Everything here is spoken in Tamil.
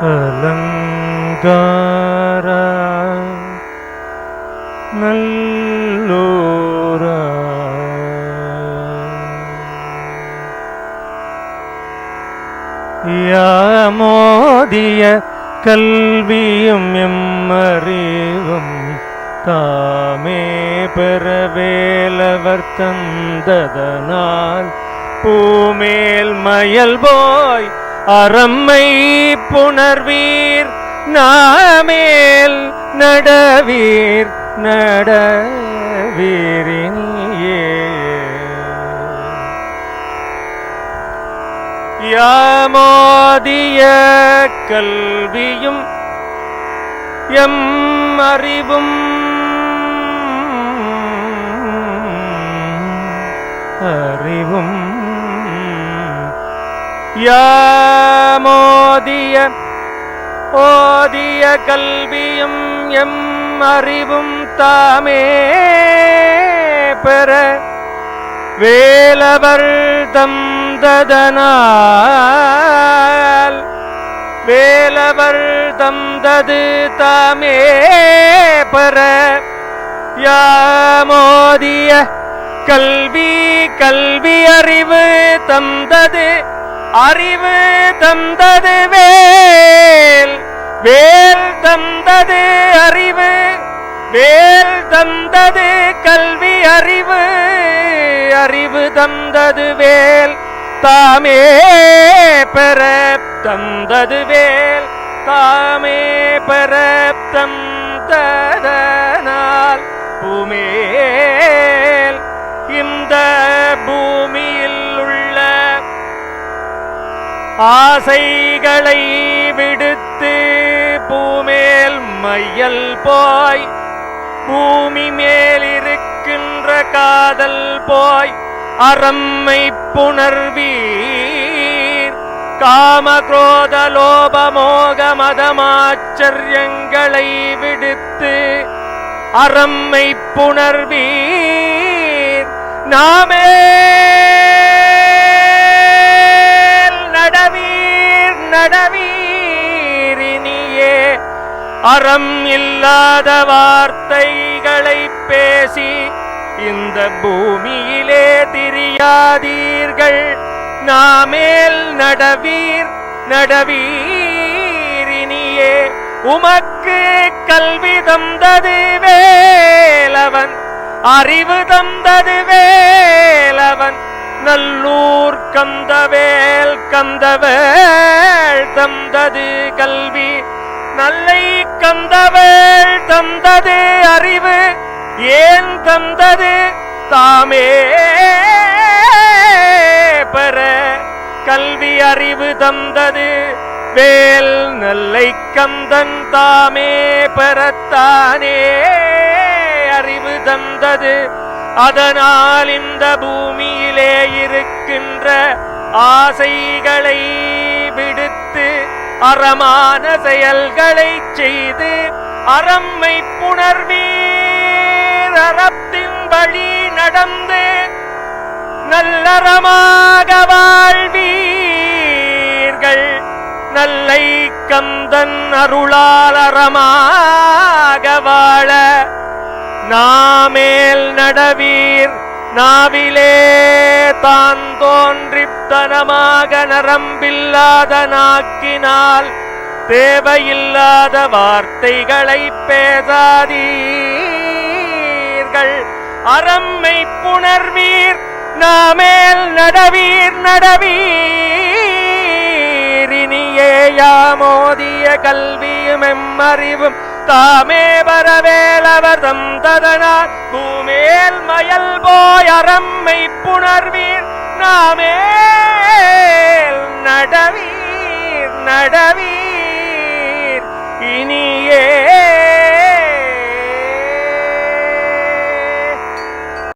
அலங்கார நல்லோர யாமோதிய கல்வியும் எம்மறிவும் தாமே பெறவேலவர் தந்ததனால் பூமேல் மயல் போய் அறம்மை புணர்வீர் நாமேல் நடவீர் நடவீரினியே. யாமோதிய கல்வியும் எம் அறிவும் அறிவும் யாமோதிய ஓதிய கல்வியும் எம் அறிவும் தாமே பெற வேலவர் தம் ததனால் வேலவர் தம் தது தாமே பெற யாமோதிய கல்வி கல்வி அறிவு தந்தது அறிவு தந்தது வேல் வேல் தந்தது அறிவு வேல் தந்தது கல்வி அறிவு அறிவு தந்தது வேல் தாமே பெற தந்தது வேல் தாமே பெற தந்ததனால் பூமேல் இந்த பூமி ஆசைகளை விடுத்து பூமேல் மையல் போய் பூமி மேல் இருக்கின்ற காதல் போய் அறம்மை புணர்வீர். காமக்ரோத லோபமோக மதமாச்சரியங்களை விடுத்து அறம்மை புணர்வீர். நாமே அறம் இல்லாத வார்த்தைகளை பேசி இந்த பூமியிலே திரியாதீர்கள். நாமேல் நடவீர் நடவீரினியே உமக்கு கல்வி தந்தது வேலவன் அறிவு தந்தது வேலவன். நல்லூர் கந்தவேல் கந்தவேள் தந்தது கல்வி. நல்லை கந்தவள் தந்தது அறிவு ஏன் தந்தது? தாமே பெற கல்வி அறிவு தந்தது வேல் நல்லை கந்தன் தாமே பெறத்தானே அறிவு தந்தது. அதனால் இந்த பூமியிலே இருக்கின்ற ஆசைகளை விடுத்து அறமான செயல்களை செய்து அறம்மை புணர்வீர். அறத்தின் வழி நடந்து நல்லறமாக வாழ்வீர்கள். நல்லை கந்தன் அருளாளரமாக வாழ நாமேல் நடவீர். நாவிலே தான் தோன்றித்தனமாக நரம்பில்லாத நாக்கினால் தேவையில்லாத வார்த்தைகளை பேசாதீர்கள். அறம்மை புணர்வீர் நாமேல் நடவீர் நடவீர். இனியே யாமோதி கல்வியும் எம்மறிவும் தாமே வரவேலவர் தம் ததனால் பூமேல் மயல் போயரம்மை புணர்வீர். நாமே நடவீர் நடவீர்.